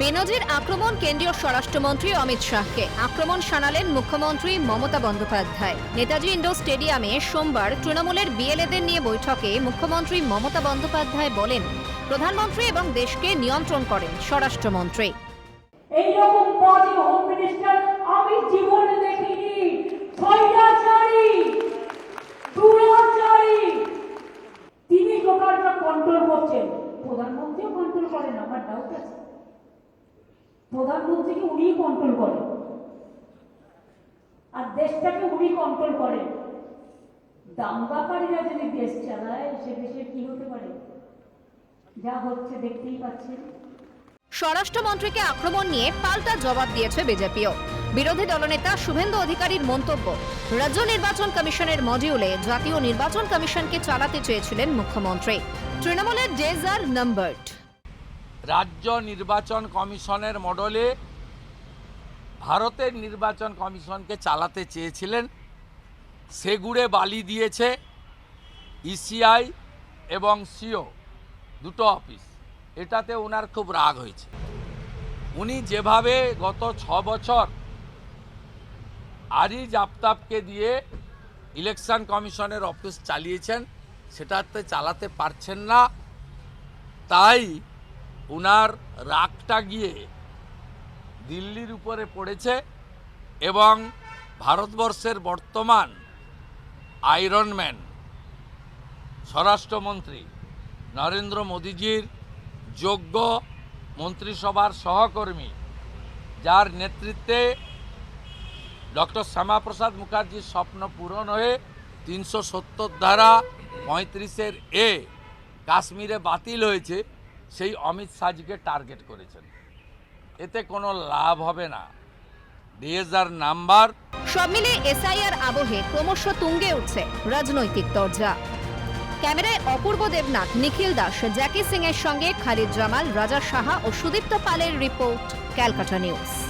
বেনজির আক্রমণ কেন্দ্রীয় স্বরাষ্ট্রমন্ত্রী অমিত শাহকে আক্রমণ শানালেন মুখ্যমন্ত্রী মমতা বন্দ্যোপাধ্যায়। নেতাজি ইন্ডোর স্টেডিয়ামে সোমবার তৃণমূলের বিএলএদের নিয়ে বৈঠকে মুখ্যমন্ত্রী মমতা বন্দ্যোপাধ্যায় বলেন, প্রধানমন্ত্রী এবং দেশকে নিয়ন্ত্রণ করেন স্বরাষ্ট্রমন্ত্রী। এইরকম বাজে হোম মিনিস্টার আমি জীবনে দেখিনি। স্বৈরাচারী, দুরাচারী। তিনি টোটালটা কন্ট্রোল করছেন। প্রধানমন্ত্রীও কন্ট্রোল করেন, আমার ডাউট আছে। প্রধানমন্ত্রীকে উনিই কন্ট্রোল করেন। আর দেশটাকে উনি কন্ট্রোল করেন। দাঙ্গাকারীরা যদি দেশ চালায়, সে দেশের কি হতে পারে? যা হচ্ছে দেখতেই পাচ্ছেন। স্বরাষ্ট্রমন্ত্রীকে আক্রমণ নিয়ে পাল্টা জবাব দিয়েছে বিজেপিও। বিরোধী দলনেতা শুভেন্দু অধিকারীর মন্তব্য। রাজ্য নির্বাচন কমিশনের মডিউলে জাতীয় নির্বাচন কমিশনকে চালাতে চেয়েছিলেন মুখ্যমন্ত্রী। তৃণমূলের ডেজ আর নাম্বারড। রাজ্য নির্বাচন কমিশনের মডেলে ভারতের নির্বাচন কমিশনকে চালাতে চেয়েছিলেন। সেগুড়ে বালি দিয়েছে ইসিআই এবং সিও, দুটো অফিস। এটাতে ওনার খুব রাগ হয়েছে। উনি যেভাবে গত ছ বছর আরিজ আফতাবকে দিয়ে ইলেকশন কমিশনের অফিস চালিয়েছেন, সেটাতে চালাতে পারছেন না। তাই উনার রাগটা গিয়ে দিল্লির উপরে পড়েছে এবং ভারতবর্ষের বর্তমান আয়রনম্যান স্বরাষ্ট্রমন্ত্রী নরেন্দ্র মোদীজির যোগ্য মন্ত্রিসভার সহকর্মী, যার নেতৃত্বে ডক্টর শ্যামাপ্রসাদ মুখার্জির স্বপ্ন পূরণ হয়ে তিনশো সত্তর ধারা পঁয়ত্রিশের এ কাশ্মীরে বাতিল হয়েছে, সেই অমিত শাহজিকে টার্গেট করেছেন। এতে কোনো লাভ হবে না। DSR number. সব মিলে এসআইআর আবহে ক্রমশ তুঙ্গে উঠছে রাজনৈতিক দরজা। ক্যামেরায় অপূর্ব দেবনাথ, নিখিল দাস, জ্যাকি সিং এর সঙ্গে খালিদ জামাল, রাজা সাহা ও সুদীপ্ত পালের রিপোর্ট, ক্যালকাটা নিউজ।